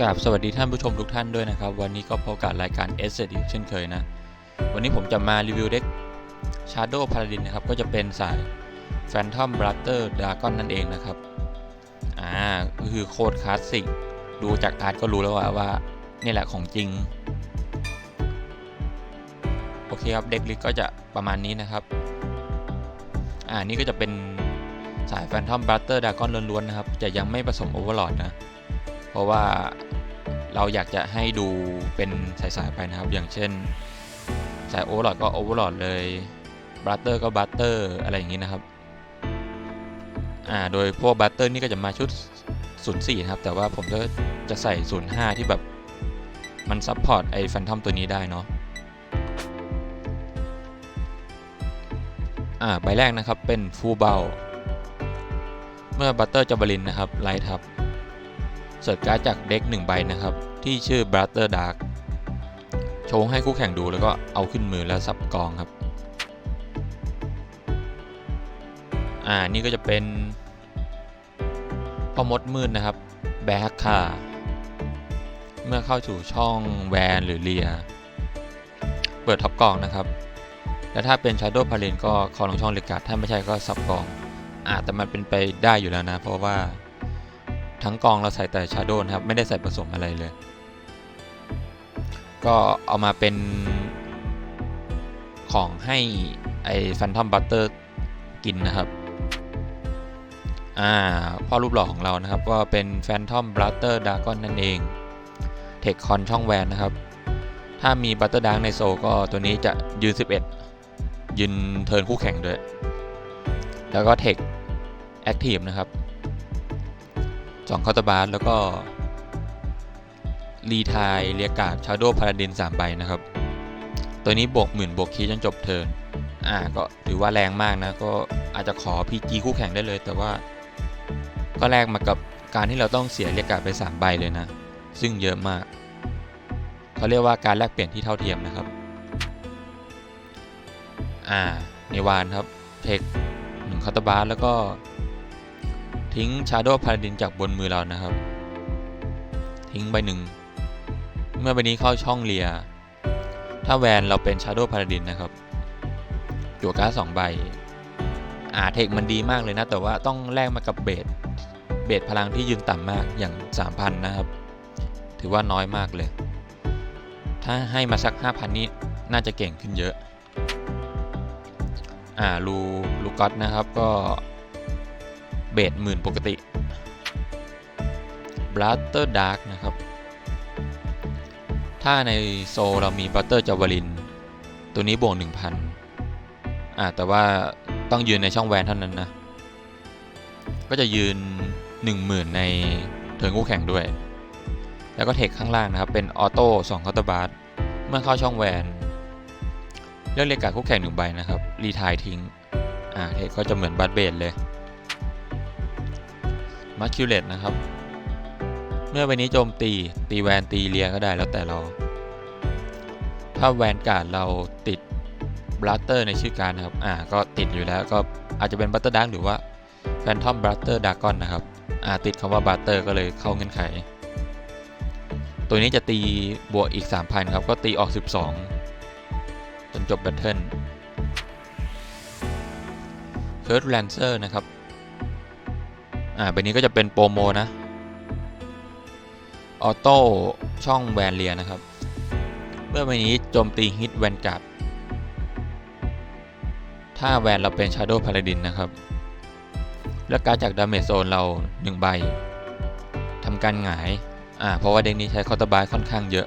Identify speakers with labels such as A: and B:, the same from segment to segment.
A: กราบสวัสดีท่านผู้ชมทุกท่านด้วยนะครับ วันนี้ก็พบกับรายการ s ออีกเช่นเคยนะ วันนี้ผมจะมารีวิวเด็ก Shadow Paladin นะครับ ก็จะเป็นสาย Phantom Blaster Dragon นั่นเองนะครับ อ่าคือโคตรคลาสสิก ดูจากอาร์ตก็รู้แล้วว่าว่า นี่แหละของจริง โอเคครับ เด็กลิกก็จะประมาณนี้นะครับ อ่านี่ก็จะเป็นสาย Phantom Blaster Dragon ล้วนๆนะครับ จะยังไม่ผสม Overlord นะ เพราะว่าเราอยากจะให้ดูเป็นสายๆไปนะครับ อย่างเช่น สายโอเวอร์ลอดก็โอเวอร์ลอดเลยบัตเตอร์ก็บัตเตอร์อะไรอย่างนี้นะครับอ่าโดยพวกบัตเตอร์นี่ก็จะมาชุด 04 นะครับ แต่ว่าผมก็จะใส่ 05 ที่แบบมันซัพพอร์ตไอ้แฟนทอมตัวนี้ได้เนาะอ่าใบแรกนะครับเป็นฟูเบลเมื่อบัตเตอร์จบลินนะครับไลท์ทับ เสิร์ชการ์ดจากเด็ก1ใบนะครับ ที่ชื่อ Brother Dark โชว์ให้คู่แข่งดูแล้วก็เอาขึ้นมือแล้วสับกองครับ อ่า นี่ก็จะเป็นพ่อมดมืดนะครับ แบ็คค่ะ เมื่อเข้าสู่ช่องแวนหรือเลีย เปิดท็อปกองนะครับ และถ้าเป็น Shadow p a l a n ก็คอลงช่องเลกาดถ้าไม่ใช่ก็สับกอง อ่าแต่มันเป็นไปได้อยู่แล้วนะ เพราะว่า ทั้งกองเราใส่แต่ชาโดนะครับ ไม่ได้ใส่ผสมอะไรเลย ก็เอามาเป็นของให้ไอ้แฟนทอมบัตเตอร์กินนะครับ อ่า พ่อรูปหล่อของเรานะครับก็เป็นแฟนทอมบัตเตอร์ดากอนนั่นเองเทคคอนช่องแวนนะครับ ถ้ามีบัตเตอร์ดาร์กในโซก็ตัวนี้จะยืน 11 ยืนเทิร์นคู่แข่งด้วย แล้วก็เทคแอคทีฟนะครับ สองคาตาบาร์แล้วก็รีทายเรียกาดชาโดว์พาราดิน3ใบนะครับ ตัวนี้บวกหมื่นบวกคีจนจบเทิร์นอ่าก็ถือว่าแรงมากนะ ก็อาจจะขอ PG คู่แข่งได้เลย แต่ว่าก็แลกมากับการที่เราต้องเสียเรียกาดไป 3 ใบเลยนะ ซึ่งเยอะมาก เขาเรียกว่าการแลกเปลี่ยนที่เท่าเทียมนะครับ อ่าในวานครับเทคหนึ่งคาตาบาร์แล้วก็ ทิ้ง Shadow Paladin จากบนมือเรานะครับ ทิ้งใบหนึ่ง เมื่อใบนี้เข้าช่องเลีย ถ้าแวนเราเป็น Shadow Paladin นะครับจั่วการ์ดสองใบอาเทคมันดีมากเลยนะ แต่ว่าต้องแลกมากับเบสเบสพลังที่ยืนต่ำมากอย่าง 3,000 นะครับ ถือว่าน้อยมากเลย ถ้าให้มาสัก 5,000 นี้น่าจะเก่งขึ้นเยอะ อ่าลูลูกอตนะครับก็ เบสหมื่นปกติ Blaster Dark นะครับ ถ้าในโซเรามี Butter j a v e l i n ตัวนี้บวก 1,000อ่าแต่ว่าต้องยืนในช่องแวนเท่านั้นนะ ก็จะยืน 10,000 ในเทิร์นคู่แข่งด้วย แล้วก็เทคข้างล่างนะครับ เป็นออโต้2คาร์ตบาร์เมื่อเข้าช่องแวนเลือกเลกาคู่แข่งหนึ่งใบนะครับ รีทายทิ้ง อ่าเทคก็จะเหมือนบัตเบสเลย มาคิวเลตนะครับ เมื่อใบนี้โจมตี ตีแวนตีเลียก็ได้แล้วแต่เรา ถ้าแวนการ์ดเราติดบลัตเตอร์ในชื่อการนะครับ อ่า ก็ติดอยู่แล้วก็อาจจะเป็นบัตเตอร์ดังหรือว่าแฟนทอมบัตเตอร์ดากอนนะครับ อ่า ติดคำว่าบัตเตอร์ก็เลยเข้าเงื่อนไข ตัวนี้จะตีบวกอีก 3,000 ครับ ก็ตีออก 12 จนจบแบทเทิลเคิร์ดแลนเซอร์นะครับ อ่าใบนี้ก็จะเป็นโปรโมนะออโต้ช่องแวนเลียนะครับ เมื่อใบนี้โจมตีฮิตแวนการ์ดถ้าแวนเราเป็น Shadow Paladin นะครับ และการจากดาเมจโซนเรา 1 ใบทำการหงาย อ่า เพราะว่าเด็กนี้ใช้คอร์ตบายค่อนข้างเยอะ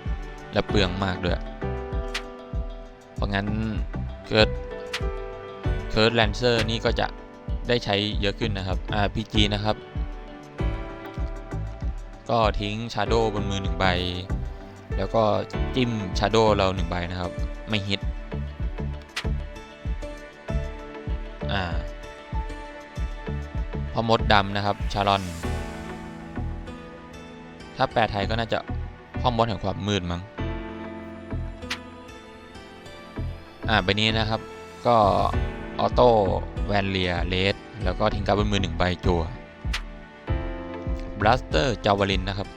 A: และเปลืองมากด้วย เพราะงั้นเกิดเคิร์ดแลนเซอร์นี่ก็จะ ได้ใช้เยอะขึ้นนะครับ RPG นะครับ ก็ทิ้ง Shadow บนมือ1ใบ แล้วก็จิ้ม Shadow เรา1ใบนะครับ ไม่ฮิตอ่าพอมดดำนะครับ ชารอน ถ้าแปลไทยก็น่าจะพ่อมดแห่งความมืดมั้ง อ่าใบนี้นะครับ ก็ออโต้ แวนเลียเลสแล้วก็ทิ้งการ์ดบนมือหนึ่งใบจัวบลัสเตอร์จาวลินนะครับ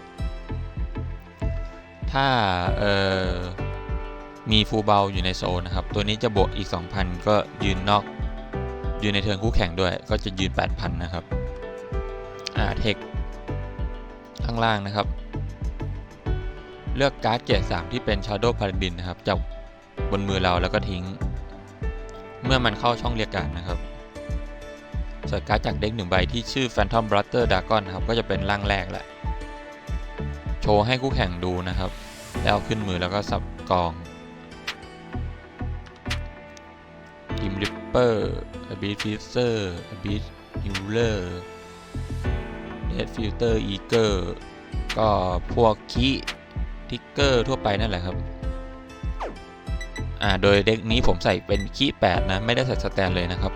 A: ถ้าเอ่อมีฟูเบลอยู่ในโซนนะครับ ตัวนี้จะบวกอีก 2,000 ก็ยืนนอก ยืนในเทิร์นคู่แข่งด้วย ก็จะยืน 8,000 นะครับ อ่า เทค ข้างล่างนะครับ เลือกการ์ดเกียรด3ที่เป็น Shadow Paladin นะครับจากบนมือเราแล้วก็ทิ้ง เมื่อมันเข้าช่องเรียกการนะครับ สิร์ชการ์ดจากเด็กหนึ่งใบที่ชื่อ Phantom Brother Dragon นครับ ก็จะเป็นร่างแรกแหละ โชว์ให้คู่แข่งดูนะครับ แล้วเอาขึ้นมือแล้วก็สับกองทีมริปเปอร์อบีฟิเซอร์อบีฮิลเลอร์เดดฟิลเตอร์อีเกอร์ก็พวกคีทิกเกอร์ทั่วไปนั่นแหละครับอ่าโดยเด็กนี้ผมใส่เป็นคี8นะ ไม่ได้ใส่สแตนเลยนะครับ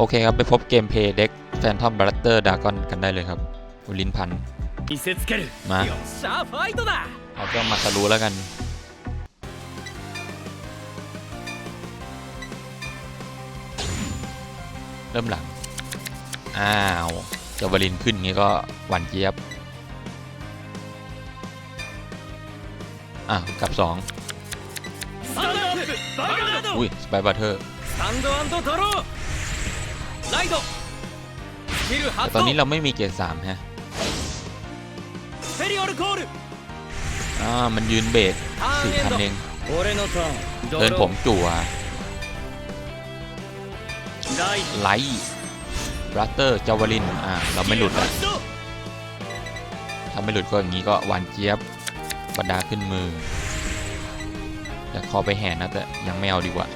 A: โอเคครับ ไปพบเกมเพย์เด็กแฟนทอมบลัตเตอร์ดากอนกัน
B: ได้เลย
A: ค
B: รับอุลินพันมา
A: เอาเจ้ามาสรู้แล้วกันเริ่มหลัง อ้าวเจวลินขึ้นงี้ก็หวั่นเจี๊ยบ อะกับสองอุ้ยสไปบัตเทอร์
B: ライドスキル発動
A: ตอนนี้เราไม่มีเกียร์สามฮะ
B: ペリオルコール
A: อ่ามันยืนเบสสี่พันเอง
B: 俺の
A: เดินผมจั่วไลท์บรัตเตอร์จาวลินอ่าเราไม่หลุดอะถ้าไม่หลุดก็อย่างนี้ก็วานเจี๊ยบประดาขึ้นมืออยากคอไปแห่นะแต่ยังไม่เอาดีกว่า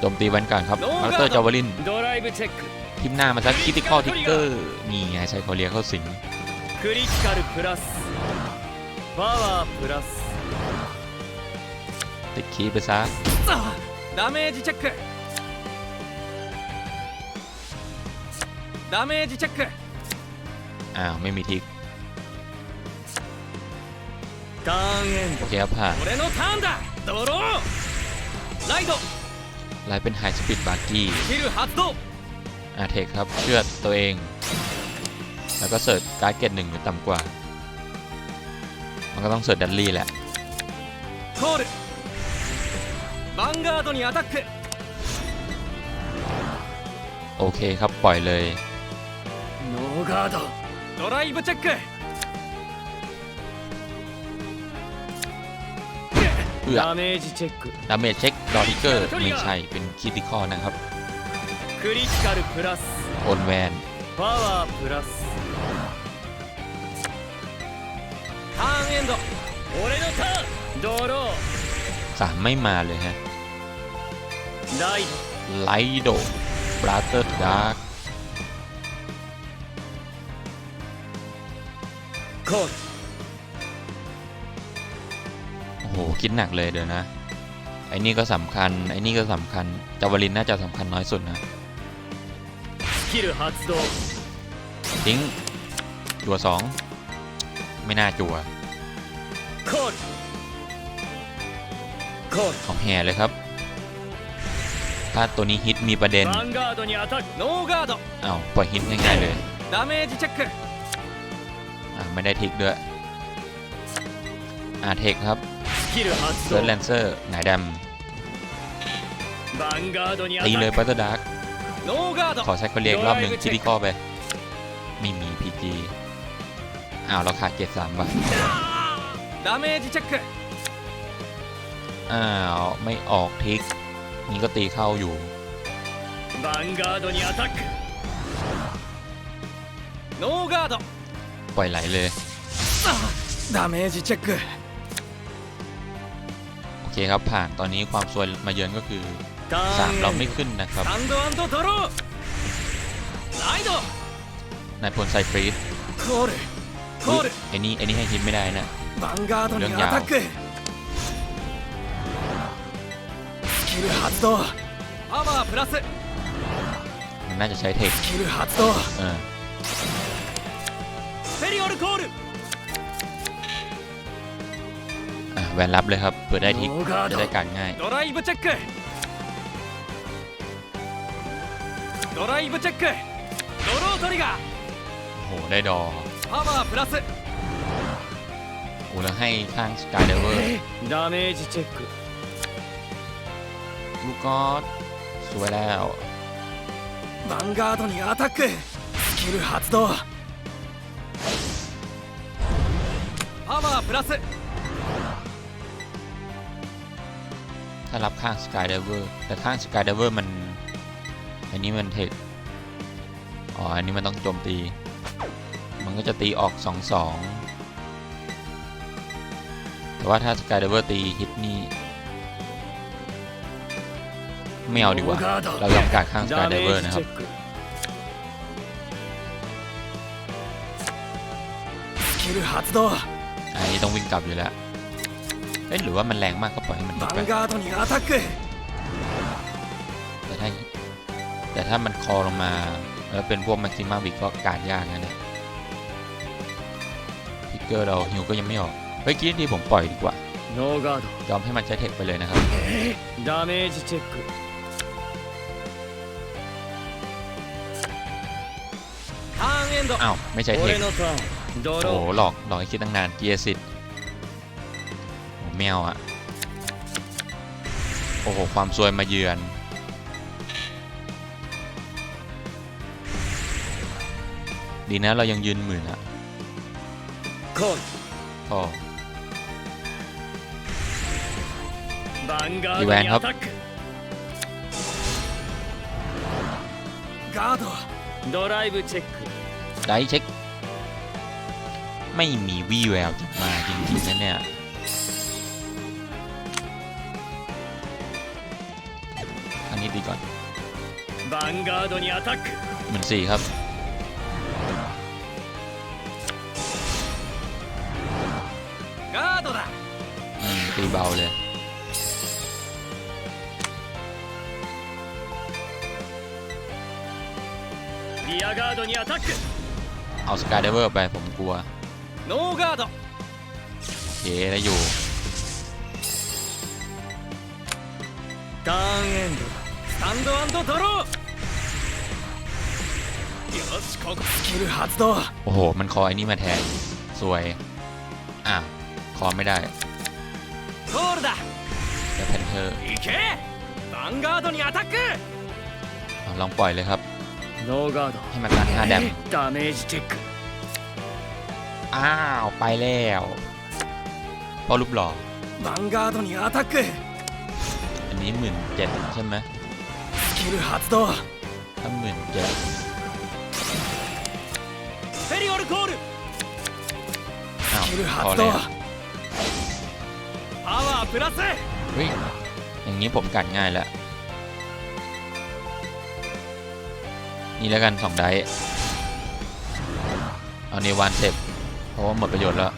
A: โจมตีแวนการ์ดครับมาสเตอร์จาวลิน
B: ドライブチェック
A: ทิมหน้ามาสักคิติคอทิกเกอร์นี่ไงใช้คอเรียเข้าสิง
B: クリティカルプラスパワープラス
A: ติดคีย์ไปซะ
B: あダメージチェックダメージチェック
A: อ้าว ไม่มีทิก
B: ターンエン
A: โอเคครับผ่าน
B: ド俺のターンだドロー ไลโด
A: ไลเป็นไฮสปีดบาร์กี้อาเทคครับเชื่อตัวเอง แล้วก็เสิร์ชการ์ดเกตหนึ่งหรือต่ำกว่า มันก็ต้องเสิร์ชดันลี่แหละ
B: โทษบังการ์ดにアタック
A: โอเคครับ ปล่อยเลย
B: โนการ์ดライブチェックダメージチェック
A: ダメージチェック ดอทิกเกอร์ไม่ใช่เป็นคิติคอนะครับ
B: クリティカルプラス
A: โอนแวน
B: パワープラスターンエンド俺のターンドロ
A: สามไม่มาเลยฮะ
B: ーライ
A: ไลโดบราเตอร์ดาร์ก
B: ドコール
A: โอ้โห คิดหนักเลยเดี๋ยวนะ ไอ้นี่ก็สำคัญ ไอ้นี่ก็สำคัญ จาวลินน่าจะสำคัญน้อยสุดนะ ทิ้ง จั่วสอง ไม่น่าจั่วของแห่เลยครับ ถ้าตัวนี้ฮิตมีประเด็นอา้าวปล่อยฮิตง่ายๆเลยไม่ได้ทิกด้วยอาเทคครับ เซิร์ชแลนเซอร์หงายดำตีเลยปัสเดาร์กขอใช้คนเรียกรอบหนึ่งที่ดีข้อไปไม่มีพีจีอ้าวเราขาดเกียร์สามว่ะอ้าวไม่ออกทิกนี่ก็ตีเข้าอยู่ปล่อยไหลเลย
B: ดาเมจเช็
A: ค เคครับผ่านตอนนี้ความสวยมาเยือนก็คือ
B: 3
A: เราไม่ขึ้นนะครับนายพลไซฟรีดไอ้นี่ไอ้นี่ให้ฮิตไม่ได้นะ
B: เรื่องยาว
A: มันน่าจะใช้เทคเออ แวนรับเลยครับเพื่อได้ทิกจะได้การง่ายโห ได้ดอโอ้แล้วให้ข้างสกายเดเวอร์ลูกกอดสวยแล้ว
B: วังการ์ァンガードにアタックスキル発動パワープラス
A: ถ้ารับข้างสกายเดเวอร์แต่ข้างสกายเดเวอร์มัน อันนี้มันเทค อ๋อ อันนี้มันต้องโจมตี มันก็จะตีออก 2-2 แต่ว่าถ้าสกายเดเวอร์ตีฮิตนี่ไม่เอาดีกว่า เรายอมกัดข้างสกายเดเวอร์นะครับอันนี้ต้องวิ่งกลับอยู่แล้ว เอ้ยหรือว่ามันแรงมากก็ปล่อยให้มันลดไปแต่ถ้าแต่ถ้ามันคอลงมาแล้วเป็นพวกแม็กซิมัมวิกก็การยากนะเนี่ยพิกเกอร์เราฮิวก็ยังไม่ออกเฮ้ยคิดดีผมปล่อยดีกว่ายอมให้มันใช้เทคไปเลยนะครับ
B: ดาเมจเช็ค
A: อ้าวไม่ใช่เทคโอ้หลอกหลอกให้คิดตั้งนานเกียร์สิทธิ์ แมวอะโอ้โห ความซวยมาเยือนดีนะเรายังยืนหมื่นอะ
B: โอ้ดี
A: แวนครับได้เช็ค ไม่มีวี่แววจะมาจริงๆนะเนี่ย ตีก่อน
B: บังการ์ดนี่อัตัก
A: หมื่นสี่ครับ
B: การ์ด
A: ละตีเบาเลย
B: リアガードにアタック
A: เอาสกายเดเวอร์ไปผมกลัว
B: โนการ์ดโอ
A: เคได้อยู่
B: タンドアンドドローよしここスキル発動
A: โอ้โห มันคอไอ้นี่มาแทน สวย อ่ะ คอไม่ได้
B: ゴールだ
A: แต่แพนเทอร์
B: 行けヴァンガードにアタック
A: ลองปล่อยเลยครับ
B: ノーガード
A: ให้มันตัน5แดม
B: ダメージチェック
A: อ้าว ไปแล้วเพราะรูปหล่อ
B: ヴァンガードにアタック
A: อันนี้หมื่นเจ็ดใช่ไหม
B: スキル発動
A: ถ้าหมื่นเจ็ด
B: フェリオルコール
A: อ้าว
B: スキル
A: พอ
B: 発
A: แล้
B: 動
A: ว
B: パワープラス
A: เฮ้ย อย่างนี้ผมกัดง่ายแล้ว นี่แล้วกันสองไดส์เอาเนวานเสร็จเพราะว่าหมดประโยชน์แล้ว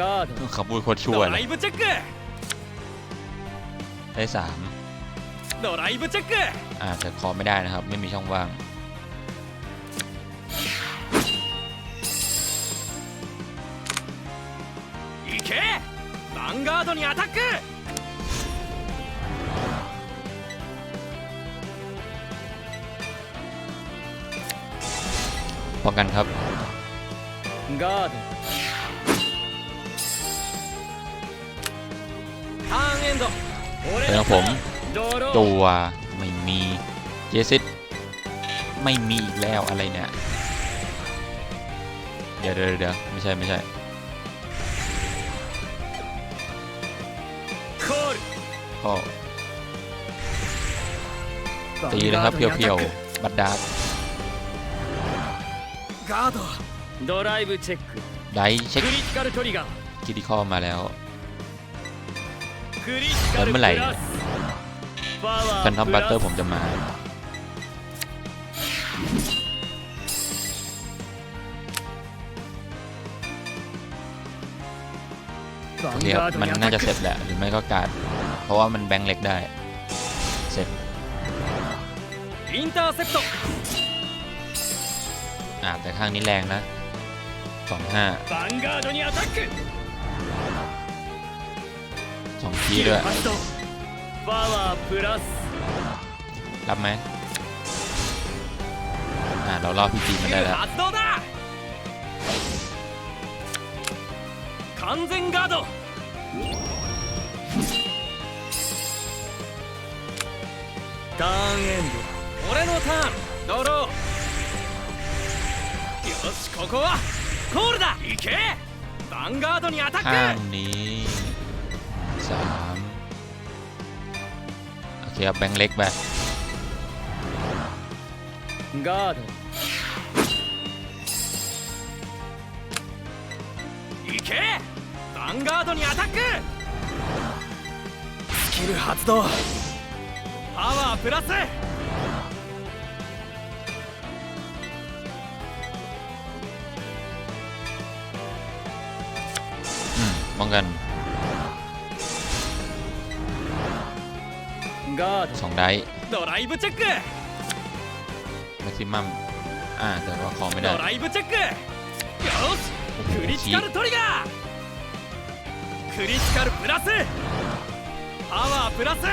B: ガード
A: เขาพูดโคตรชั่ว
B: ド
A: เล
B: ラ
A: ย
B: イブチェック
A: ได้สาม
B: ドライブチェック
A: อ่าแต่คอไม่ได้นะครับ ไม่มีช่องว่าง
B: 行けヴァンガードにアタック
A: ป้องกันครับ
B: ガードターンエンド
A: เป็นของผม
B: ドロー
A: ตัวไม่มีเจสิตไม่มีอีกแล้วอะไรเนี่ยเดี๋ยวเดี๋ยวเดี๋ยวไม่ใช่ไม่ใช่ก็ตีนะครับเพียวๆบัตดา
B: ด
A: ได้เช็คคิดิคอมาแล้วเดินเมื่อไหร่ แฟนทอมบัตเตอร์ผมจะมา โอเคครับมันน่าจะเสร็จแหละ หรือไม่ก็การ เพราะว่ามันแบงเล็กได้ เสร็จ
B: อินเตอร์เซปต์
A: อ่าแต่ข้างนี้แรงนะสองห้าสองทีด้วย
B: パワープラス
A: รับไหมอ่าเราล่อพีจีมัน
B: スキ
A: ได้
B: ル
A: แล้ว
B: 発動だ 完全ガードターンエンド俺のターンドローよしここはコールだ行けヴァンガードにアタック
A: ข้างนี้สามโอ เคครับแบงค์เล็กไป
B: ガード行けヴァンガードにアタックスキル発動パワープラス
A: อืมป้องกัน สองได้
B: ドドライブチェック
A: แม็กซิมัมอ่าแต่ว่าคอไม่ได้
B: ドライブチェックよしクリティカルトリガークリティカルプラスパワープラス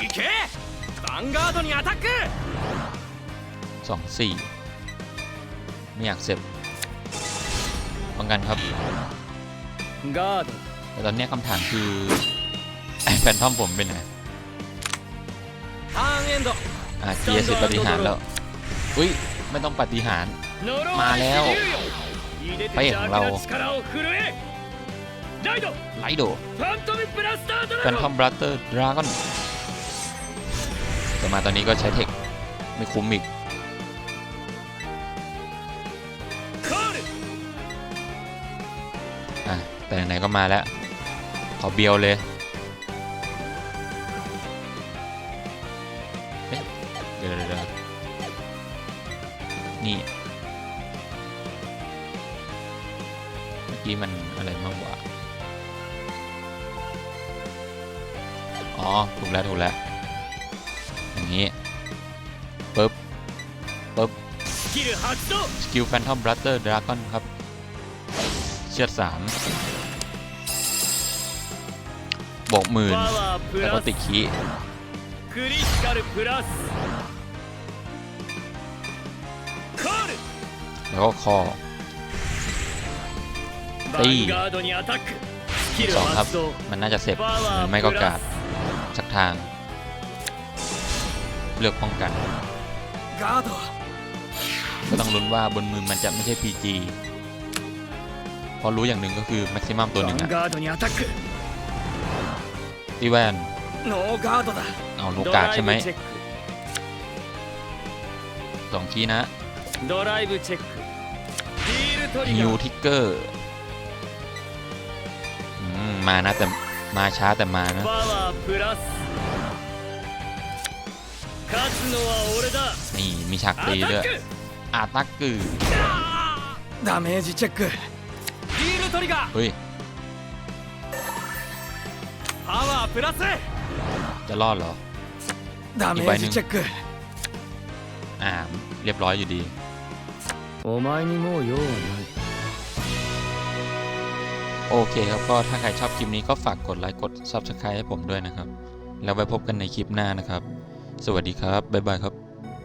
B: 行けヴァンガードにアタック
A: สองสี่ไม่อยากเสพป้ อนกันครับแต่ตอนนี้คำถามคือแฟนทอมผมเป็นไงอ่าเทียสิปฏิหารแล้ว อุ้ยไม่ต้องปฏิหารมา
B: แล้วไปเอ
A: งของเราไลโดแฟนทอมบลัตเตอร์ดราก้อนแต่มาตอนนี้ก็ใช้เทคไม่คุ้มอีก ไหนๆก็มาแล้วขอเบียวเลยเดี๋ยวเดี๋ยวนี่เมื่อกี้มันอะไรมากกว่าอ๋อถูกแล้วถูกแล้วอย่างนี้ปึ๊บปึ๊บสกิลแฟนทอมบลัตเตอร์ดราก้อนครับ เชือดสาม บอกหมื่นแล้วก็ติดคีแล้วก็คอ
B: ตี
A: สองครับ มันน่าจะเสร็จหรือไม่ก็กาดสักทาง เลือกป้องกัน ก็ต้องลุ้นว่าบนมือมันจะไม่ใช่ PG เพราะรู้อย่างหนึ่งก็คือแม็กซิมัมตัวหนึ่งอะ พี่แวนเอาโลกาดใช่ไหมสองทีนะฮิวทิกเกอร์มานะแต่มาช้าแต่มานะนี่มีฉากตีด้วยอาตักกือ
B: ดาเมจเช็ค
A: เฮ้ย
B: パワープラス
A: จะรอดเหรอ
B: ダ
A: メージเช็
B: ค
A: อ่า เรียบร้อยอยู่ดี
B: お前にもう用はない
A: โอเคครับ ก็ถ้าใครชอบคลิปนี้ก็ฝากกดไลค์กด Subscribe ให้ผมด้วยนะครับ แล้วไว้พบกันในคลิปหน้านะครับ สวัสดีครับ บ๊ายบายครับ